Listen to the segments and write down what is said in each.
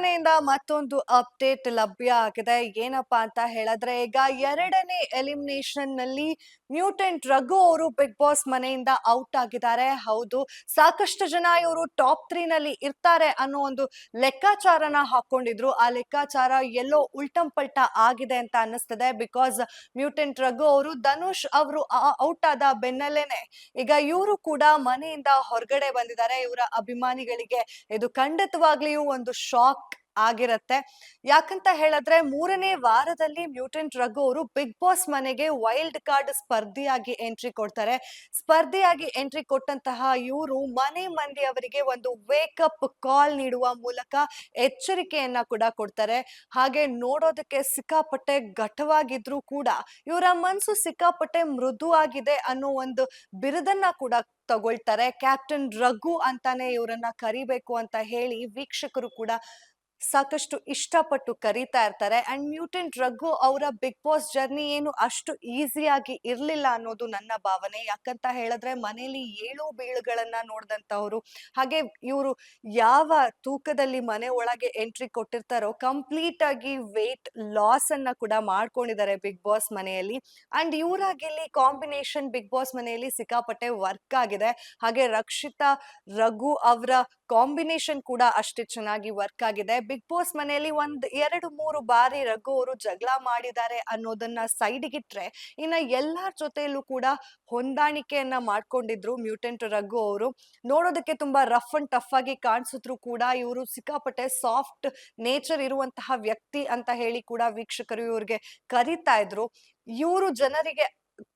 ಮನೆಯಿಂದ ಮತ್ತೊಂದು ಅಪ್ಡೇಟ್ ಲಭ್ಯ ಆಗಿದೆ. ಏನಪ್ಪಾ ಅಂತ ಹೇಳಿದ್ರೆ, ಈಗ ಎರಡನೇ ಎಲಿಮಿನೇಷನ್ನಲ್ಲಿ ಮ್ಯೂಟೆಂಟ್ ರಘು ಅವರು ಬಿಗ್ ಬಾಸ್ ಮನೆಯಿಂದ ಔಟ್ ಆಗಿದ್ದಾರೆ. ಹೌದು, ಸಾಕಷ್ಟು ಜನ ಇವರು ಟಾಪ್ ತ್ರೀ ನಲ್ಲಿ ಇರ್ತಾರೆ ಅನ್ನೋ ಒಂದು ಲೆಕ್ಕಾಚಾರನ ಹಾಕೊಂಡಿದ್ರು ಆ ಲೆಕ್ಕಾಚಾರ ಎಲ್ಲೋ ಉಲ್ಟಂ ಪಲ್ಟ ಆಗಿದೆ ಅಂತ ಅನ್ನಿಸ್ತದೆ. ಬಿಕಾಸ್ ಮ್ಯೂಟೆಂಟ್ ರಘು ಅವರು ಧನುಷ್ ಅವರು ಔಟ್ ಆದ ಬೆನ್ನಲ್ಲೇನೆ ಈಗ ಇವರು ಕೂಡ ಮನೆಯಿಂದ ಹೊರಗಡೆ ಬಂದಿದ್ದಾರೆ. ಇವರ ಅಭಿಮಾನಿಗಳಿಗೆ ಇದು ಖಂಡಿತವಾಗ್ಲಿಯೂ ಒಂದು ಶಾಕ್ ಆಗಿರತ್ತೆ. ಯಾಕಂತ ಹೇಳಿದ್ರೆ ಮೂರನೇ ವಾರದಲ್ಲಿ ಮ್ಯೂಟೆಂಟ್ ರಘು ಅವರು ಬಿಗ್ ಬಾಸ್ ಮನೆಗೆ ವೈಲ್ಡ್ ಕಾರ್ಡ್ ಸ್ಪರ್ಧಿಯಾಗಿ ಎಂಟ್ರಿ ಕೊಡ್ತಾರೆ. ಸ್ಪರ್ಧಿಯಾಗಿ ಎಂಟ್ರಿ ಕೊಟ್ಟಂತಹ ಇವರು ಮನೆ ಮಂದಿ ಅವರಿಗೆ ಒಂದು ವೇಕಪ್ ಕಾಲ್ ನೀಡುವ ಮೂಲಕ ಎಚ್ಚರಿಕೆಯನ್ನ ಕೂಡ ಕೊಡ್ತಾರೆ. ಹಾಗೆ ನೋಡೋದಕ್ಕೆ ಸಿಕ್ಕಾಪಟ್ಟೆ ಘಟವಾಗಿದ್ರು ಕೂಡ ಇವರ ಮನಸ್ಸು ಸಿಕ್ಕಾಪಟ್ಟೆ ಮೃದು ಆಗಿದೆ ಅನ್ನೋ ಒಂದು ಬಿರುದನ್ನ ಕೂಡ ತಗೊಳ್ತಾರೆ. ಕ್ಯಾಪ್ಟನ್ ರಘು ಅಂತಾನೆ ಇವರನ್ನ ಕರಿಬೇಕು ಅಂತ ಹೇಳಿ ವೀಕ್ಷಕರು ಕೂಡ ಸಾಕಷ್ಟು ಇಷ್ಟಪಟ್ಟು ಕರೀತಾ ಇರ್ತಾರೆ. ಅಂಡ್ ಮ್ಯೂಟೆಂಟ್ ರಘು ಅವರ ಬಿಗ್ ಬಾಸ್ ಜರ್ನಿ ಏನು ಅಷ್ಟು ಈಸಿಯಾಗಿ ಇರಲಿಲ್ಲ ಅನ್ನೋದು ನನ್ನ ಭಾವನೆ. ಯಾಕಂತ ಹೇಳಿದ್ರೆ ಮನೆಯಲ್ಲಿ ಏಳು ಬೀಳುಗಳನ್ನ ನೋಡಿದಂಥವ್ರು, ಹಾಗೆ ಇವರು ಯಾವ ತೂಕದಲ್ಲಿ ಮನೆ ಒಳಗೆ ಎಂಟ್ರಿ ಕೊಟ್ಟಿರ್ತಾರೋ, ಕಂಪ್ಲೀಟ್ ಆಗಿ ವೇಟ್ ಲಾಸ್ ಅನ್ನ ಕೂಡ ಮಾಡ್ಕೊಂಡಿದ್ದಾರೆ ಬಿಗ್ ಬಾಸ್ ಮನೆಯಲ್ಲಿ. ಅಂಡ್ ಇವರಾಗಿಲ್ಲಿ ಕಾಂಬಿನೇಷನ್ ಬಿಗ್ ಬಾಸ್ ಮನೆಯಲ್ಲಿ ಸಿಕ್ಕಾಪಟ್ಟೆ ವರ್ಕ್ ಆಗಿದೆ. ಹಾಗೆ ರಕ್ಷಿತಾ ರಘು ಅವರ ಕಾಂಬಿನೇಷನ್ ಕೂಡ ಅಷ್ಟೇ ಚೆನ್ನಾಗಿ ವರ್ಕ್ ಆಗಿದೆ. ಬಿಗ್ ಬಾಸ್ ಮನೆಯಲ್ಲಿ ಒಂದ್ ಎರಡು ಮೂರು ಬಾರಿ ರಘು ಅವರು ಜಗಳ ಮಾಡಿದ್ದಾರೆ ಅನ್ನೋದನ್ನ ಸೈಡ್ಗಿಟ್ರೆ ಇನ್ನ ಎಲ್ಲಾರ್ ಜೊತೆಯಲ್ಲೂ ಕೂಡ ಹೊಂದಾಣಿಕೆಯನ್ನ ಮಾಡ್ಕೊಂಡಿದ್ರು ಮ್ಯೂಟೆಂಟ್ ರಘು ಅವರು. ನೋಡೋದಕ್ಕೆ ತುಂಬಾ ರಫ್ ಅಂಡ್ ಟಫ್ ಆಗಿ ಕಾಣಿಸಿದ್ರು ಕೂಡ. ಇವರು ಸಿಕ್ಕಾಪಟ್ಟೆ ಸಾಫ್ಟ್ ನೇಚರ್ ಇರುವಂತಹ ವ್ಯಕ್ತಿ ಅಂತ ಹೇಳಿ ಕೂಡ ವೀಕ್ಷಕರು ಇವ್ರಿಗೆ ಕರೀತಾ ಇದ್ರು. ಇವರು ಜನರಿಗೆ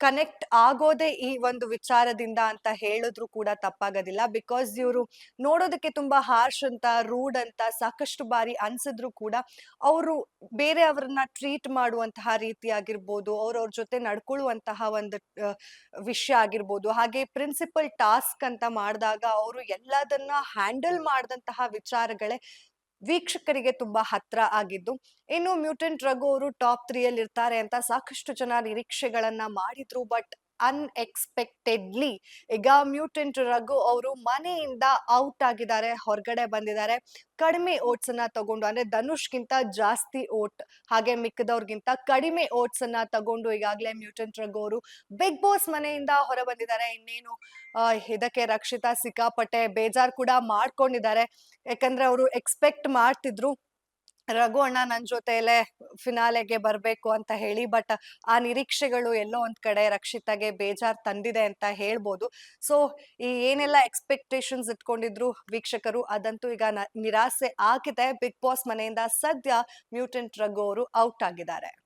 ಕನೆಕ್ಟ್ ಆಗೋದೇ ಈ ಒಂದು ವಿಚಾರದಿಂದ ಅಂತ ಹೇಳಿದ್ರು ಕೂಡ ತಪ್ಪಾಗೋದಿಲ್ಲ. ಬಿಕಾಸ್ ಇವರು ನೋಡೋದಕ್ಕೆ ತುಂಬಾ ಹಾರ್ಶ್ ಅಂತ ರೂಡ್ ಅಂತ, ಸಾಕಷ್ಟು ಬಾರಿ ಅನ್ಸಿದ್ರು ಕೂಡ ಅವರು ಬೇರೆ ಅವ್ರನ್ನ ಟ್ರೀಟ್ ಮಾಡುವಂತಹ ರೀತಿ ಆಗಿರ್ಬೋದು ಅವ್ರವ್ರ ಜೊತೆ ನಡ್ಕೊಳ್ಳುವಂತಹ ಒಂದು ವಿಷಯ ಆಗಿರ್ಬೋದು, ಹಾಗೆ ಪ್ರಿನ್ಸಿಪಲ್ ಟಾಸ್ಕ್ ಅಂತ ಮಾಡಿದಾಗ ಅವರು ಎಲ್ಲದನ್ನ ಹ್ಯಾಂಡಲ್ ಮಾಡಿದಂತಹ ವಿಚಾರಗಳೇ ವೀಕ್ಷಕರಿಗೆ ತುಂಬಾ ಹತ್ರ ಆಗಿದ್ದು, ಇನ್ನು ಮ್ಯೂಟೆಂಟ್ ರಘು ಅವರು ಟಾಪ್ ತ್ರೀಯಲ್ಲಿ ಇರ್ತಾರೆ ಅಂತ ಸಾಕಷ್ಟು ಜನ ನಿರೀಕ್ಷೆಗಳನ್ನ ಮಾಡಿದ್ರು, ಬಟ್ ಅನ್ಎಕ್ಸ್ಪೆಕ್ಟೆಡ್ಲಿ ಈಗ ಮ್ಯೂಟೆಂಟ್ ರಘು ಅವರು ಮನೆಯಿಂದ ಔಟ್ ಆಗಿದ್ದಾರೆ, ಹೊರಗಡೆ ಬಂದಿದ್ದಾರೆ. ಕಡಿಮೆ ಓಟ್ಸ್ ಅನ್ನ ತಗೊಂಡು, ಅಂದ್ರೆ ಧನುಷ್ಗಿಂತ ಜಾಸ್ತಿ ಓಟ್ ಹಾಗೆ ಮಿಕ್ಕದವ್ರಿಗಿಂತ ಕಡಿಮೆ ಓಟ್ಸ್ ಅನ್ನ ತಗೊಂಡು ಈಗಾಗಲೇ ಮ್ಯೂಟೆಂಟ್ ರಘು ಅವರು ಬಿಗ್ ಬಾಸ್ ಮನೆಯಿಂದ ಹೊರ ಬಂದಿದ್ದಾರೆ ಇನ್ನೇನು ಇದಕ್ಕೆ ರಕ್ಷಿತಾ ಸಿಕ್ಕಾಪಟ್ಟೆ ಬೇಜಾರ್ ಕೂಡ ಮಾಡ್ಕೊಂಡಿದ್ದಾರೆ. ಯಾಕಂದ್ರೆ ಅವರು ಎಕ್ಸ್ಪೆಕ್ಟ್ ಮಾಡ್ತಿದ್ರು. ರಘು ಅಣ್ಣ ನನ್ನ ಜೊತೆಲೆ ಫಿನಾಲೆಗೆ ಬರಬೇಕು ಅಂತ ಹೇಳಿ ಬಟ್ ಆ ನಿರೀಕ್ಷೆಗಳು ಎಲ್ಲೋ ಒಂದ್ ಕಡೆ ರಕ್ಷಿತಾಗೆ ಬೇಜಾರ್ ತಂದಿದೆ ಅಂತ ಹೇಳ್ಬೋದು. ಸೊ ಈ ಏನೆಲ್ಲ ಎಕ್ಸ್ಪೆಕ್ಟೇಷನ್ಸ್ ಇಟ್ಕೊಂಡಿದ್ರು ವೀಕ್ಷಕರು, ಅದಂತೂ ಈಗ ನಿರಾಸೆ ಆಗಿದೆ. ಬಿಗ್ ಬಾಸ್ ಮನೆಯಿಂದ ಸದ್ಯ ಮ್ಯೂಟೆಂಟ್ ರಘು ಅವರು ಔಟ್ ಆಗಿದ್ದಾರೆ.